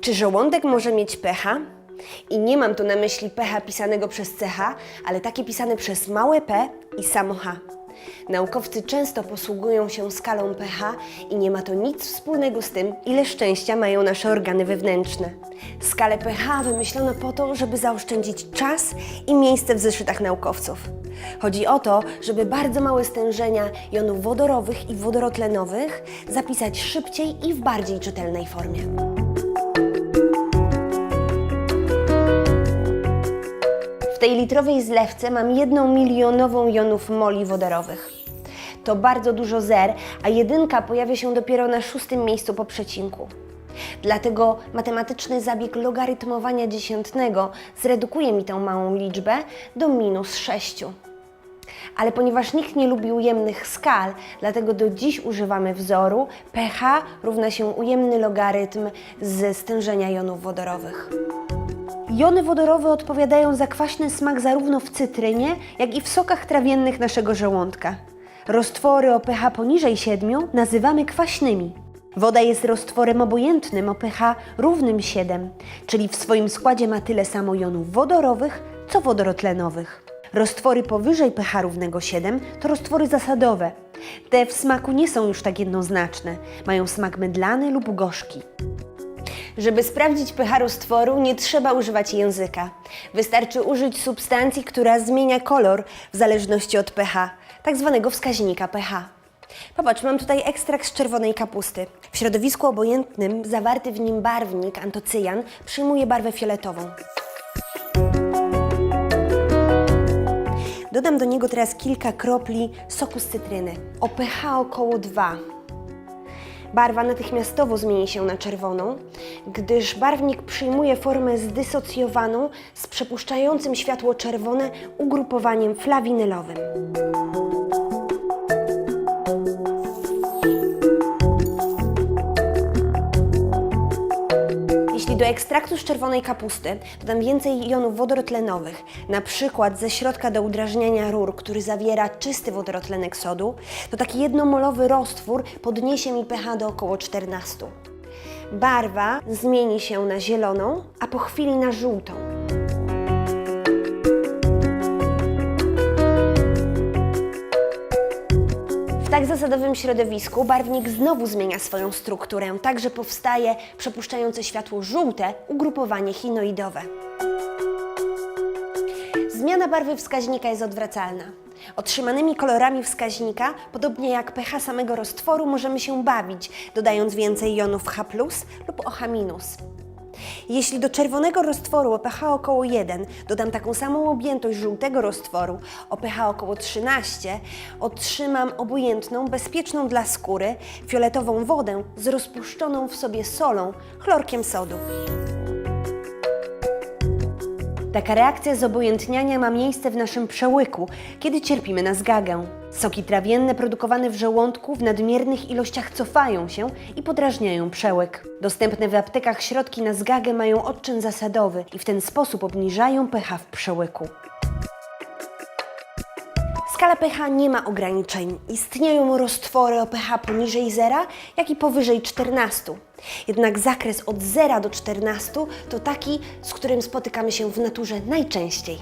Czy żołądek może mieć pH? I nie mam tu na myśli pH pisanego przez CH, ale takie pisane przez małe p i samo H. Naukowcy często posługują się skalą pH i nie ma to nic wspólnego z tym, ile szczęścia mają nasze organy wewnętrzne. Skalę pH wymyślono po to, żeby zaoszczędzić czas i miejsce w zeszytach naukowców. Chodzi o to, żeby bardzo małe stężenia jonów wodorowych i wodorotlenowych zapisać szybciej i w bardziej czytelnej formie. Tej litrowej zlewce mam jedną milionową jonów moli wodorowych. To bardzo dużo zer, a jedynka pojawia się dopiero na szóstym miejscu po przecinku. Dlatego matematyczny zabieg logarytmowania dziesiętnego zredukuje mi tę małą liczbę do minus 6. Ale ponieważ nikt nie lubi ujemnych skal, dlatego do dziś używamy wzoru pH równa się ujemny logarytm ze stężenia jonów wodorowych. Jony wodorowe odpowiadają za kwaśny smak zarówno w cytrynie, jak i w sokach trawiennych naszego żołądka. Roztwory o pH poniżej 7 nazywamy kwaśnymi. Woda jest roztworem obojętnym o pH równym 7, czyli w swoim składzie ma tyle samo jonów wodorowych, co wodorotlenowych. Roztwory powyżej pH równego 7 to roztwory zasadowe. Te w smaku nie są już tak jednoznaczne, mają smak mydlany lub gorzki. Żeby sprawdzić pH roztworu, nie trzeba używać języka. Wystarczy użyć substancji, która zmienia kolor w zależności od pH, tak zwanego wskaźnika pH. Popatrz, mam tutaj ekstrakt z czerwonej kapusty. W środowisku obojętnym zawarty w nim barwnik antocyjan przyjmuje barwę fioletową. Dodam do niego teraz kilka kropli soku z cytryny o pH około 2. Barwa natychmiastowo zmieni się na czerwoną, gdyż barwnik przyjmuje formę zdysocjowaną z przepuszczającym światło czerwone ugrupowaniem flawinylowym. Jeśli do ekstraktu z czerwonej kapusty dodam więcej jonów wodorotlenowych, na przykład ze środka do udrażniania rur, który zawiera czysty wodorotlenek sodu, to taki jednomolowy roztwór podniesie mi pH do około 14. Barwa zmieni się na zieloną, a po chwili na żółtą. W tak zasadowym środowisku barwnik znowu zmienia swoją strukturę, tak że powstaje przepuszczające światło żółte ugrupowanie chinoidowe. Zmiana barwy wskaźnika jest odwracalna. Otrzymanymi kolorami wskaźnika, podobnie jak pH samego roztworu, możemy się bawić, dodając więcej jonów H lub OH-. Jeśli do czerwonego roztworu o pH około 1 dodam taką samą objętość żółtego roztworu o pH około 13, otrzymam obojętną, bezpieczną dla skóry fioletową wodę z rozpuszczoną w sobie solą, chlorkiem sodu. Taka reakcja zobojętniania ma miejsce w naszym przełyku, kiedy cierpimy na zgagę. Soki trawienne produkowane w żołądku w nadmiernych ilościach cofają się i podrażniają przełyk. Dostępne w aptekach środki na zgagę mają odczyn zasadowy i w ten sposób obniżają pH w przełyku. Skala pH nie ma ograniczeń. Istnieją roztwory o pH poniżej zera, jak i powyżej 14. Jednak zakres od 0 do 14 to taki, z którym spotykamy się w naturze najczęściej.